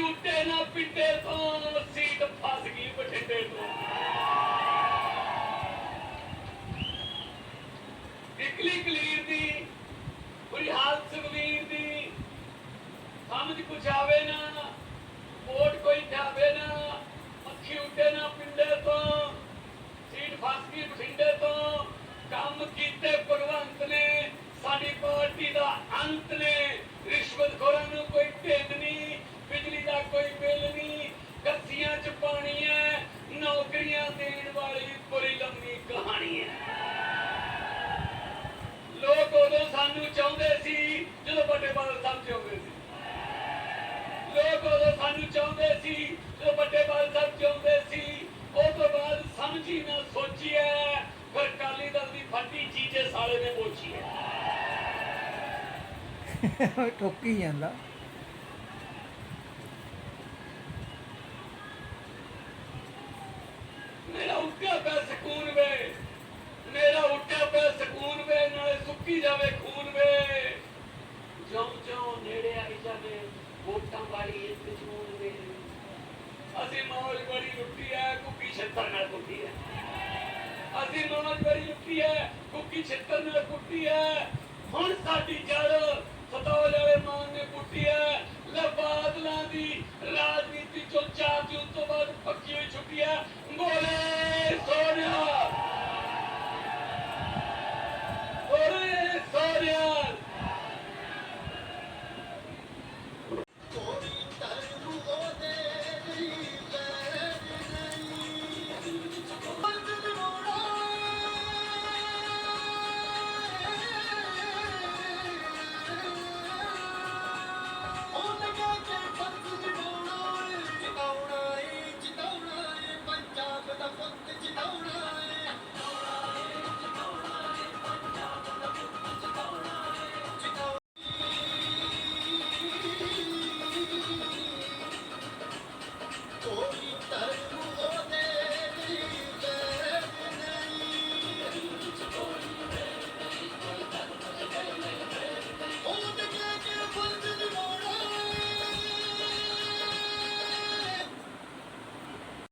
ਬਠਿੰਡੇ ਤੋਂ, ਸੀਟ ਫਸ ਗਈ ਬਠਿੰਡੇ ਤੋਂ। ਇਕਲੀ ਕਲੀਰ ਦੀ ਬੁਰੀ ਹਾਲਤ ਸੁਖਵੀਰ ਦੀ, ਸਮਝ ਕੁਛ ਆਵੇ ਨਾ ਕੋਟ ਕੋਈ ਠਾਵੇ ਨਾ ਅੱਖੀ ਉੱਡੇ ਨਾ ਪਿੰਡੇ ਦੇਣ ਵਾਲੀ ਬੜੀ ਲੰਮੀ ਕਹਾਣੀ ਹੈ। ਲੋਕ ਉਦੋਂ ਸਾਨੂੰ ਚਾਹੁੰਦੇ ਸੀ, ਜਦੋਂ ਵੱਡੇ ਬਾਦਲ ਸਾਹਿਬ ਚਾਹੁੰਦੇ ਸੀ। ਲੋਕ ਉਦੋਂ ਸਾਨੂੰ ਚਾਹੁੰਦੇ ਸੀ, ਜਦੋਂ ਵੱਡੇ ਬਾਦਲ ਸਾਹਿਬ ਚਾਹੁੰਦੇ ਸੀ। ਉਹ ਤੋਂ ਬਾਅਦ ਸਮਝੀ ਨਾ ਸੋਚੀ ਹੈ ਫਿਰ ਕਾਲੀ ਦਲ ਦੀ ਫੱਟੀ ਚੀਜ਼ੇ ਸਾਲੇ ਨੇ ਮੋਚੀ ਹੈ। ਟੋਕੀ ਜਾਂਦਾ। ਅਸੀਂ ਮੌਜ ਬੜੀ ਲੁੱਟੀ ਹੈ, ਕੁੱਕੀ ਛੱਤਰ ਨਾਲ ਕੁੱਟੀ ਹੈ। ਅਸੀਂ ਮੌਜ ਬੜੀ ਲੁੱਟੀ ਐ ਕੁੱਕੀ ਛੱਤਰ ਨਾਲ ਕੁੱਟੀ ਹੈ। ਹੁਣ ਸਾਡੀ ਜੜ